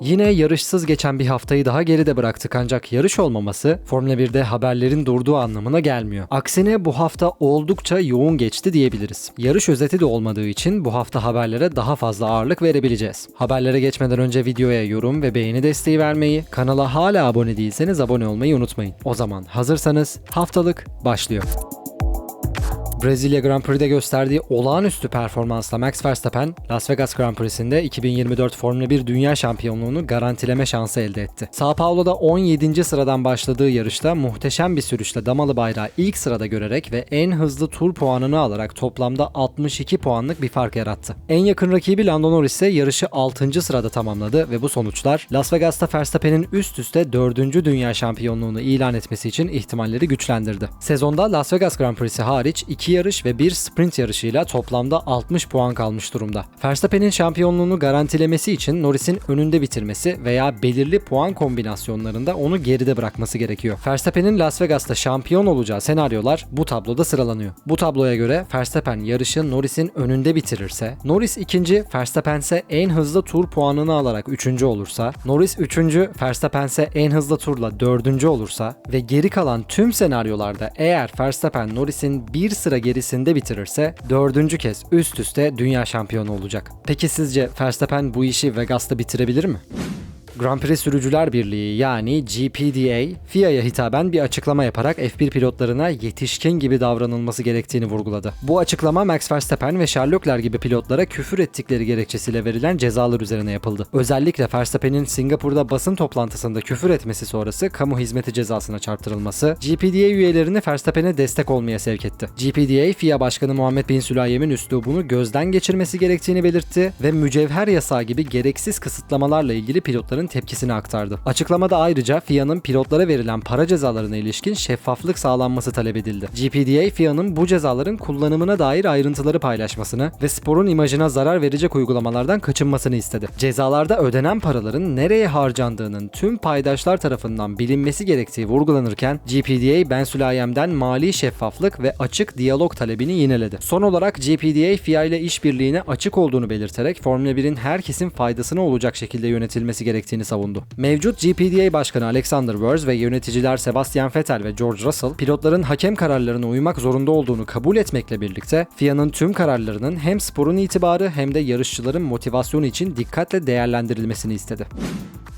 Yine yarışsız geçen bir haftayı daha geride bıraktık ancak yarış olmaması Formula 1'de haberlerin durduğu anlamına gelmiyor. Aksine bu hafta oldukça yoğun geçti diyebiliriz. Yarış özeti de olmadığı için bu hafta haberlere daha fazla ağırlık verebileceğiz. Haberlere geçmeden önce videoya yorum ve beğeni desteği vermeyi, kanala hala abone değilseniz abone olmayı unutmayın. O zaman hazırsanız haftalık başlıyor. Brezilya Grand Prix'de gösterdiği olağanüstü performansla Max Verstappen, Las Vegas Grand Prix'sinde 2024 Formula 1 Dünya Şampiyonluğunu garantileme şansı elde etti. Sao Paulo'da 17. sıradan başladığı yarışta muhteşem bir sürüşle damalı bayrağı ilk sırada görerek ve en hızlı tur puanını alarak toplamda 62 puanlık bir fark yarattı. En yakın rakibi Lando Norris ise yarışı 6. sırada tamamladı ve bu sonuçlar Las Vegas'ta Verstappen'in üst üste 4. Dünya Şampiyonluğunu ilan etmesi için ihtimalleri güçlendirdi. Sezonda Las Vegas Grand Prix'si hariç 2 yarış ve 1 sprint yarışıyla toplamda 60 puan kalmış durumda. Verstappen'in şampiyonluğunu garantilemesi için Norris'in önünde bitirmesi veya belirli puan kombinasyonlarında onu geride bırakması gerekiyor. Verstappen'in Las Vegas'ta şampiyon olacağı senaryolar bu tabloda sıralanıyor. Bu tabloya göre Verstappen yarışı Norris'in önünde bitirirse, Norris ikinci, Verstappen ise en hızlı tur puanını alarak üçüncü olursa, Norris üçüncü, Verstappen ise en hızlı turla dördüncü olursa ve geri kalan tüm senaryolarda eğer Verstappen Norris'in bir sıra gerisinde bitirirse dördüncü kez üst üste dünya şampiyonu olacak. Peki sizce Verstappen bu işi Vegas'ta bitirebilir mi? Grand Prix Sürücüler Birliği yani GPDA, FIA'ya hitaben bir açıklama yaparak F1 pilotlarına yetişkin gibi davranılması gerektiğini vurguladı. Bu açıklama Max Verstappen ve Charles Leclerc gibi pilotlara küfür ettikleri gerekçesiyle verilen cezalar üzerine yapıldı. Özellikle Verstappen'in Singapur'da basın toplantısında küfür etmesi sonrası kamu hizmeti cezasına çarptırılması, GPDA üyelerini Verstappen'e destek olmaya sevk etti. GPDA, FIA Başkanı Muhammed Bin Sülayyem'in üslubunu gözden geçirmesi gerektiğini belirtti ve mücevher yasağı gibi gereksiz kısıtlamalarla ilgili pilotların tepkisini aktardı. Açıklamada ayrıca FIA'nın pilotlara verilen para cezalarına ilişkin şeffaflık sağlanması talep edildi. GPDA, FIA'nın bu cezaların kullanımına dair ayrıntıları paylaşmasını ve sporun imajına zarar verecek uygulamalardan kaçınmasını istedi. Cezalarda ödenen paraların nereye harcandığının tüm paydaşlar tarafından bilinmesi gerektiği vurgulanırken GPDA, Ben Sülayem'den mali şeffaflık ve açık diyalog talebini yineledi. Son olarak GPDA, FIA ile işbirliğine açık olduğunu belirterek Formula 1'in herkesin faydasına olacak şekilde yönetilmesi gerektiğini savundu. Mevcut GPDA Başkanı Alexander Wurz ve yöneticiler Sebastian Vettel ve George Russell pilotların hakem kararlarına uymak zorunda olduğunu kabul etmekle birlikte FIA'nın tüm kararlarının hem sporun itibarı hem de yarışçıların motivasyonu için dikkatle değerlendirilmesini istedi.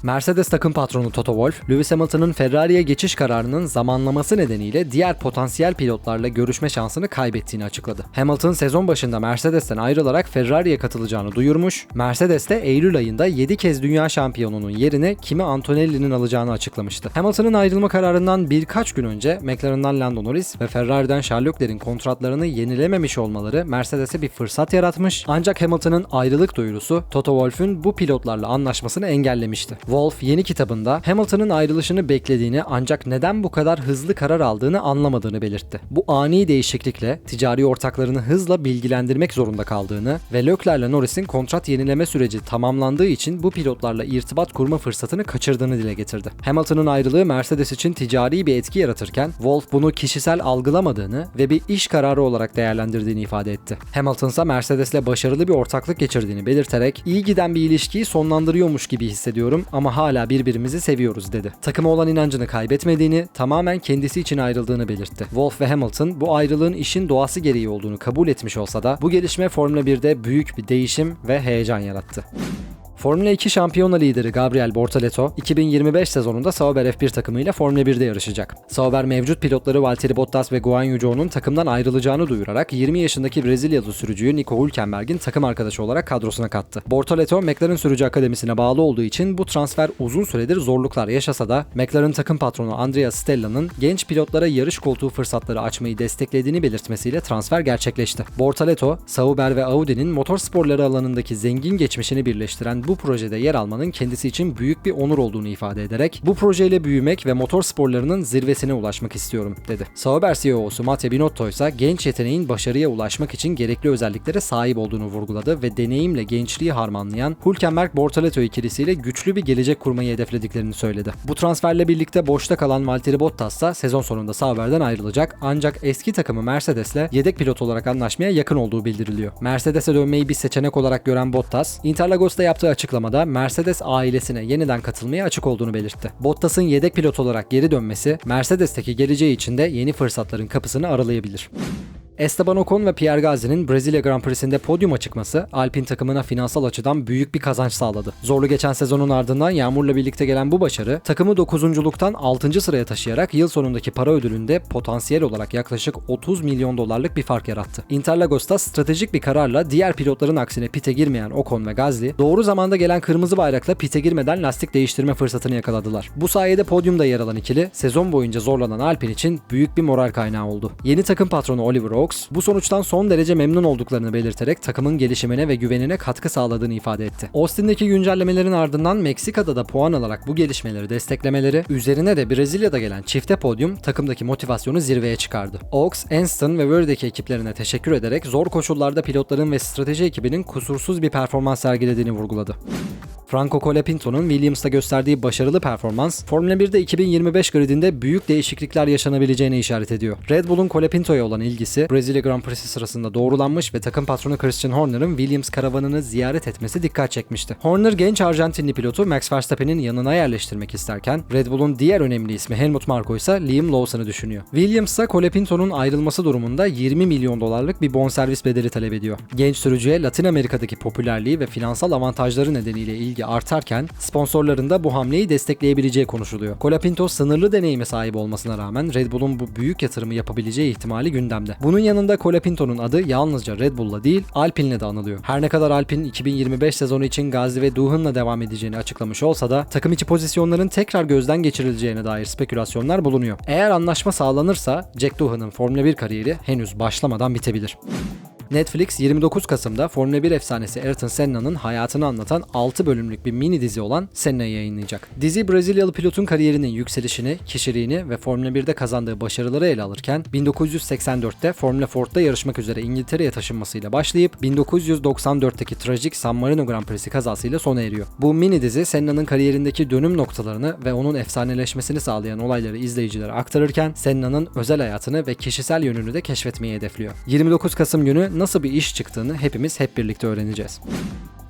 Mercedes takım patronu Toto Wolff, Lewis Hamilton'ın Ferrari'ye geçiş kararının zamanlaması nedeniyle diğer potansiyel pilotlarla görüşme şansını kaybettiğini açıkladı. Hamilton sezon başında Mercedes'ten ayrılarak Ferrari'ye katılacağını duyurmuş, Mercedes de Eylül ayında 7 kez dünya şampiyonunun yerine Kimi Antonelli'nin alacağını açıklamıştı. Hamilton'ın ayrılma kararından birkaç gün önce McLaren'dan Lando Norris ve Ferrari'den Charles Leclerc'in kontratlarını yenilememiş olmaları Mercedes'e bir fırsat yaratmış ancak Hamilton'ın ayrılık duyurusu Toto Wolff'ün bu pilotlarla anlaşmasını engellemişti. Wolff yeni kitabında Hamilton'ın ayrılışını beklediğini ancak neden bu kadar hızlı karar aldığını anlamadığını belirtti. Bu ani değişiklikle ticari ortaklarını hızla bilgilendirmek zorunda kaldığını ve Leclerc'le Norris'in kontrat yenileme süreci tamamlandığı için bu pilotlarla irtibat kurma fırsatını kaçırdığını dile getirdi. Hamilton'ın ayrılığı Mercedes için ticari bir etki yaratırken Wolff bunu kişisel algılamadığını ve bir iş kararı olarak değerlendirdiğini ifade etti. Hamilton ise Mercedes'le başarılı bir ortaklık geçirdiğini belirterek iyi giden bir ilişkiyi sonlandırıyormuş gibi hissediyorum ama hala birbirimizi seviyoruz dedi. Takıma olan inancını kaybetmediğini, tamamen kendisi için ayrıldığını belirtti. Wolff ve Hamilton bu ayrılığın işin doğası gereği olduğunu kabul etmiş olsa da bu gelişme Formula 1'de büyük bir değişim ve heyecan yarattı. Formula 2 şampiyona lideri Gabriel Bortoleto 2025 sezonunda Sauber F1 takımıyla Formula 1'de yarışacak. Sauber mevcut pilotları Valtteri Bottas ve Guan Yu Zhou'nun takımdan ayrılacağını duyurarak 20 yaşındaki Brezilyalı sürücüyü Nico Hülkenberg'in takım arkadaşı olarak kadrosuna kattı. Bortoleto McLaren Sürücü Akademisi'ne bağlı olduğu için bu transfer uzun süredir zorluklar yaşasa da McLaren takım patronu Andrea Stella'nın genç pilotlara yarış koltuğu fırsatları açmayı desteklediğini belirtmesiyle transfer gerçekleşti. Bortoleto, Sauber ve Audi'nin motor sporları alanındaki zengin geçmişini birleştiren bu bu projede yer almanın kendisi için büyük bir onur olduğunu ifade ederek bu projeyle büyümek ve motor sporlarının zirvesine ulaşmak istiyorum dedi. Sauber CEO'su Matteo Binotto ise genç yeteneğin başarıya ulaşmak için gerekli özelliklere sahip olduğunu vurguladı ve deneyimle gençliği harmanlayan Hülkenberg Bortoleto ikilisiyle güçlü bir gelecek kurmayı hedeflediklerini söyledi. Bu transferle birlikte boşta kalan Valtteri Bottas ise sezon sonunda Sauber'den ayrılacak ancak eski takımı Mercedes'le yedek pilot olarak anlaşmaya yakın olduğu bildiriliyor. Mercedes'e dönmeyi bir seçenek olarak gören Bottas, Interlagos'ta yaptığı açıklamada Mercedes ailesine yeniden katılmaya açık olduğunu belirtti. Bottas'ın yedek pilot olarak geri dönmesi Mercedes'teki geleceği için de yeni fırsatların kapısını aralayabilir. Esteban Ocon ve Pierre Gasly'nin Brezilya Grand Prix'sinde podyuma çıkması Alpine takımına finansal açıdan büyük bir kazanç sağladı. Zorlu geçen sezonun ardından Yağmur'la birlikte gelen bu başarı takımı 9.luktan 6. sıraya taşıyarak yıl sonundaki para ödülünde potansiyel olarak yaklaşık 30 milyon dolarlık bir fark yarattı. Interlagos'ta stratejik bir kararla diğer pilotların aksine pite girmeyen Ocon ve Gasly doğru zamanda gelen kırmızı bayrakla pite girmeden lastik değiştirme fırsatını yakaladılar. Bu sayede podyumda yer alan ikili sezon boyunca zorlanan Alpine için büyük bir moral kaynağı oldu. Yeni takım patronu Oliver Oaks bu sonuçtan son derece memnun olduklarını belirterek takımın gelişimine ve güvenine katkı sağladığını ifade etti. Austin'deki güncellemelerin ardından Meksika'da da puan alarak bu gelişmeleri desteklemeleri, üzerine de Brezilya'da gelen çifte podyum takımdaki motivasyonu zirveye çıkardı. Oaks, Anston ve Verde'deki ekiplerine teşekkür ederek zor koşullarda pilotların ve strateji ekibinin kusursuz bir performans sergilediğini vurguladı. Franco Colapinto'nun Williams'ta gösterdiği başarılı performans, Formula 1'de 2025 gridinde büyük değişiklikler yaşanabileceğine işaret ediyor. Red Bull'un Colapinto'ya olan ilgisi, Brezilya Grand Prix'si sırasında doğrulanmış ve takım patronu Christian Horner'ın Williams karavanını ziyaret etmesi dikkat çekmişti. Horner genç Arjantinli pilotu Max Verstappen'in yanına yerleştirmek isterken, Red Bull'un diğer önemli ismi Helmut Marko ise Liam Lawson'ı düşünüyor. Williams ise Colapinto'nun ayrılması durumunda 20 milyon dolarlık bir bonservis bedeli talep ediyor. Genç sürücüye Latin Amerika'daki popülerliği ve finansal avantajları nedeniyle ilgi artarken sponsorların da bu hamleyi destekleyebileceği konuşuluyor. Colapinto sınırlı deneyime sahip olmasına rağmen Red Bull'un bu büyük yatırımı yapabileceği ihtimali gündemde. Bunun yanında Colapinto'nun adı yalnızca Red Bull'la değil Alpine'le de anılıyor. Her ne kadar Alpine 2025 sezonu için Gazli ve Duhan'la devam edeceğini açıklamış olsa da takım içi pozisyonların tekrar gözden geçirileceğine dair spekülasyonlar bulunuyor. Eğer anlaşma sağlanırsa Jack Duhan'ın Formula 1 kariyeri henüz başlamadan bitebilir. Netflix 29 Kasım'da Formula 1 efsanesi Ayrton Senna'nın hayatını anlatan 6 bölümlük bir mini dizi olan Senna'yı yayınlayacak. Dizi Brezilyalı pilotun kariyerinin yükselişini, kişiliğini ve Formula 1'de kazandığı başarıları ele alırken 1984'te Formula Ford'da yarışmak üzere İngiltere'ye taşınmasıyla başlayıp 1994'teki trajik San Marino Grand Prix'si kazasıyla sona eriyor. Bu mini dizi Senna'nın kariyerindeki dönüm noktalarını ve onun efsaneleşmesini sağlayan olayları izleyicilere aktarırken Senna'nın özel hayatını ve kişisel yönünü de keşfetmeyi hedefliyor. 29 Kasım günü nasıl bir iş çıktığını hepimiz hep birlikte öğreneceğiz.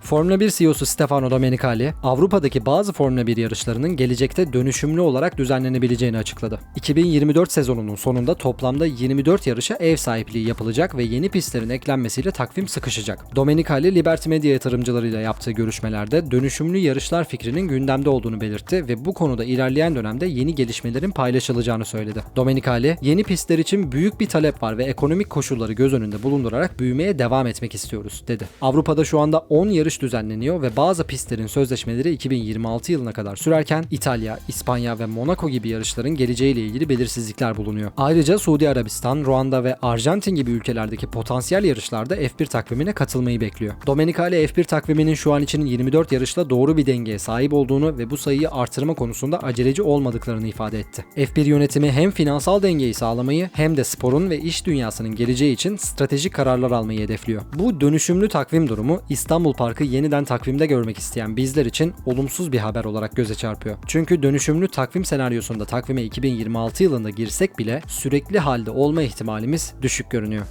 Formula 1 CEO'su Stefano Domenicali, Avrupa'daki bazı Formula 1 yarışlarının gelecekte dönüşümlü olarak düzenlenebileceğini açıkladı. 2024 sezonunun sonunda toplamda 24 yarışa ev sahipliği yapılacak ve yeni pistlerin eklenmesiyle takvim sıkışacak. Domenicali, Liberty Media yatırımcılarıyla yaptığı görüşmelerde dönüşümlü yarışlar fikrinin gündemde olduğunu belirtti ve bu konuda ilerleyen dönemde yeni gelişmelerin paylaşılacağını söyledi. Domenicali, yeni pistler için büyük bir talep var ve ekonomik koşulları göz önünde bulundurarak büyümeye devam etmek istiyoruz, dedi. Avrupa'da şu anda 10 yarış düzenleniyor ve bazı pistlerin sözleşmeleri 2026 yılına kadar sürerken İtalya, İspanya ve Monaco gibi yarışların geleceğiyle ilgili belirsizlikler bulunuyor. Ayrıca Suudi Arabistan, Ruanda ve Arjantin gibi ülkelerdeki potansiyel yarışlarda F1 takvimine katılmayı bekliyor. Domenicali F1 takviminin şu an için 24 yarışla doğru bir dengeye sahip olduğunu ve bu sayıyı artırma konusunda aceleci olmadıklarını ifade etti. F1 yönetimi hem finansal dengeyi sağlamayı hem de sporun ve iş dünyasının geleceği için stratejik kararlar almayı hedefliyor. Bu dönüşümlü takvim durumu İstanbul Parkı yeniden takvimde görmek isteyen bizler için olumsuz bir haber olarak göze çarpıyor. Çünkü dönüşümlü takvim senaryosunda takvime 2026 yılında girsek bile sürekli halde olma ihtimalimiz düşük görünüyor.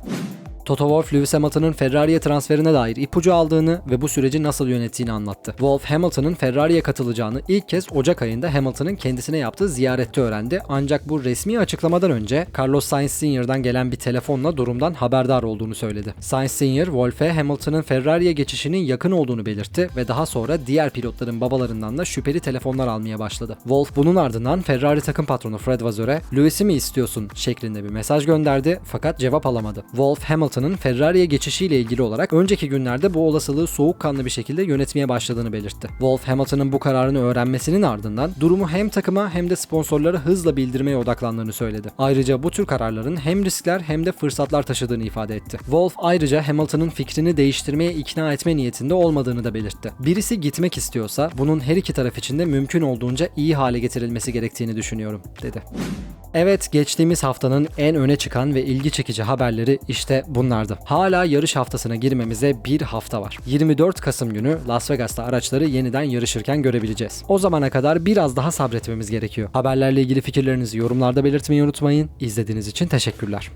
Toto Wolff, Lewis Hamilton'ın Ferrari'ye transferine dair ipucu aldığını ve bu süreci nasıl yönettiğini anlattı. Wolff, Hamilton'ın Ferrari'ye katılacağını ilk kez Ocak ayında Hamilton'ın kendisine yaptığı ziyarette öğrendi. Ancak bu resmi açıklamadan önce Carlos Sainz Sr.'dan gelen bir telefonla durumdan haberdar olduğunu söyledi. Sainz Sr. Wolff'e Hamilton'ın Ferrari'ye geçişinin yakın olduğunu belirtti ve daha sonra diğer pilotların babalarından da şüpheli telefonlar almaya başladı. Wolff bunun ardından Ferrari takım patronu Fred Vassör'e "Lewis'i mi istiyorsun?" şeklinde bir mesaj gönderdi fakat cevap alamadı. Wolff Hamilton Hamilton'ın Ferrari'ye geçişiyle ilgili olarak önceki günlerde bu olasılığı soğukkanlı bir şekilde yönetmeye başladığını belirtti. Wolff Hamilton'ın bu kararını öğrenmesinin ardından durumu hem takıma hem de sponsorlara hızla bildirmeye odaklandığını söyledi. Ayrıca bu tür kararların hem riskler hem de fırsatlar taşıdığını ifade etti. Wolff ayrıca Hamilton'ın fikrini değiştirmeye ikna etme niyetinde olmadığını da belirtti. Birisi gitmek istiyorsa bunun her iki taraf için de mümkün olduğunca iyi hale getirilmesi gerektiğini düşünüyorum, dedi. Evet, geçtiğimiz haftanın en öne çıkan ve ilgi çekici haberleri işte bunlardı. Hala yarış haftasına girmemize bir hafta var. 24 Kasım günü Las Vegas'ta araçları yeniden yarışırken görebileceğiz. O zamana kadar biraz daha sabretmemiz gerekiyor. Haberlerle ilgili fikirlerinizi yorumlarda belirtmeyi unutmayın. İzlediğiniz için teşekkürler.